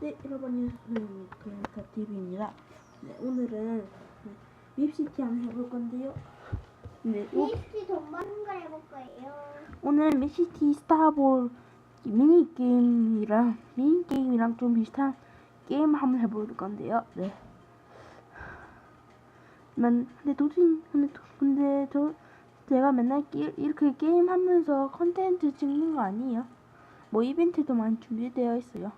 네, 여러분, 그랜타 TV입니다. 네, 오늘은 네, 립시티 한번 해볼 건데요. 네, 오, 미스티 돈 많은 걸 해볼 거예요. 오늘 립시티 스타볼 미니 게임이랑 미니 게임이랑 좀 비슷한 게임 한번 해볼 건데요. 네. 만, 근데 도진, 근데, 도- 근데 저 제가 맨날 게, 이렇게 게임 하면서 컨텐츠 찍는 거 아니에요. 뭐 이벤트도 많이 준비되어 있어요.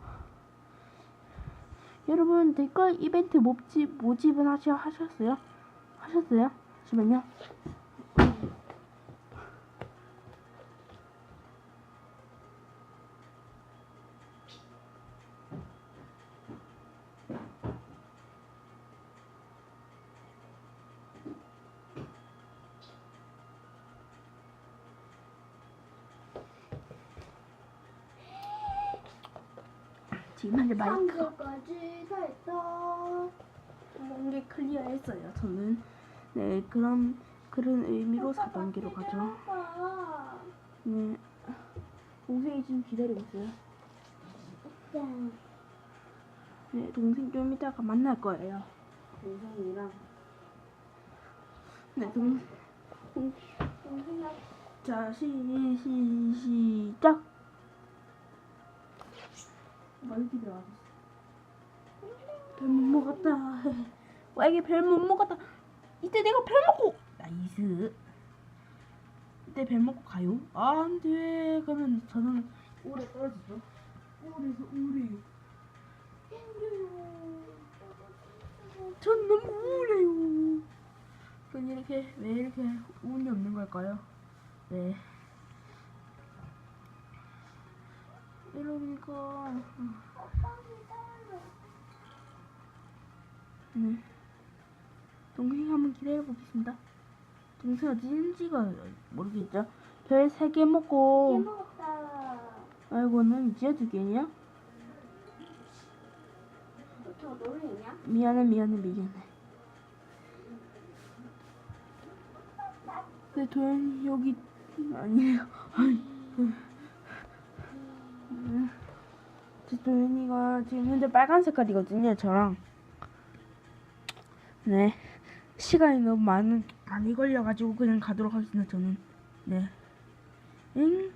여러분 댓글 이벤트 모집 모집은 하셔 하셨어요? 하셨어요? 잠시만요. 지금 현재 마이크 상주까지 다 했어. 한개 클리어했어요. 저는 네 그럼 그런 의미로 4단계로 가죠. 네 동생이 지금 기다리고 있어요. 네. 네 동생 좀 이따가 만날 거예요. 동생이랑 네 동, 동 동생아. 자, 시, 시, 시작! 멀리 들어가겠어. 별못 먹었다. 와, 이게 별못 먹었다. 이때 내가 별 먹고! 나이스. 이때 별 먹고 가요? 아, 안 돼. 그러면 저는 오래 떨어지죠. 오래서 오래. 전 너무 우울해요. 전 이렇게, 왜 이렇게 운이 없는 걸까요? 네. 이러니까 네. 동생 한번 기다려 보겠습니다. 동생 어디 있는지가 모르겠죠. 별 세 개 먹고 먹었다. 아이고 는 이제 두 개냐? 미안해 미안해 미안해. 네 도현이 여기 아니에요. 도현이가 지금 현재 빨간 색깔이거든요. 저랑 네 시간이 너무 많은 많이 걸려가지고 그냥 가도록 하겠습니다. 저는 네. 응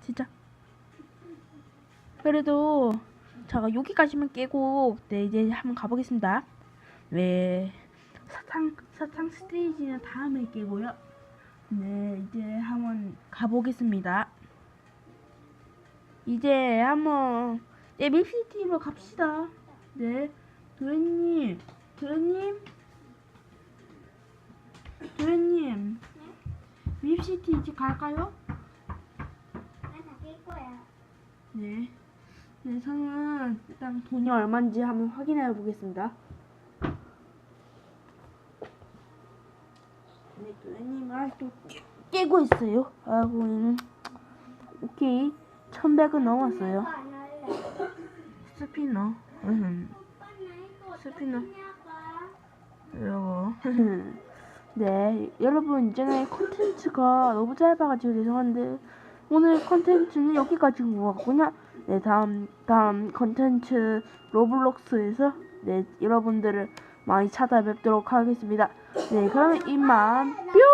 진짜. 그래도 제가 여기까지만 깨고 네 이제 한번 가보겠습니다. 네 사탕 사탕 스테이지는 다음에 깨고요. 네 이제 한번 가보겠습니다. 이제 한번 네 밉시티로 갑시다. 네 도련님 도련님 도련님 밉시티 이제 갈까요? 거야. 네. 네, 저는 일단 돈이 얼마인지 한번 확인해 보겠습니다. 네, 도현님 아직도 깨, 깨고 있어요. 아이고. 오케이. 1100은 넘었어요. 스피너. 음, 스피너. 어떡하냐고. 이러고. 네, 여러분, 이제는 콘텐츠가 너무 짧아가지고 죄송한데, 오늘 콘텐츠는 여기까지인 것 같군요. 네, 다음, 다음 콘텐츠 로블록스에서, 네, 여러분들을 많이 찾아뵙도록 하겠습니다. 네, 그러면 이만, 뿅!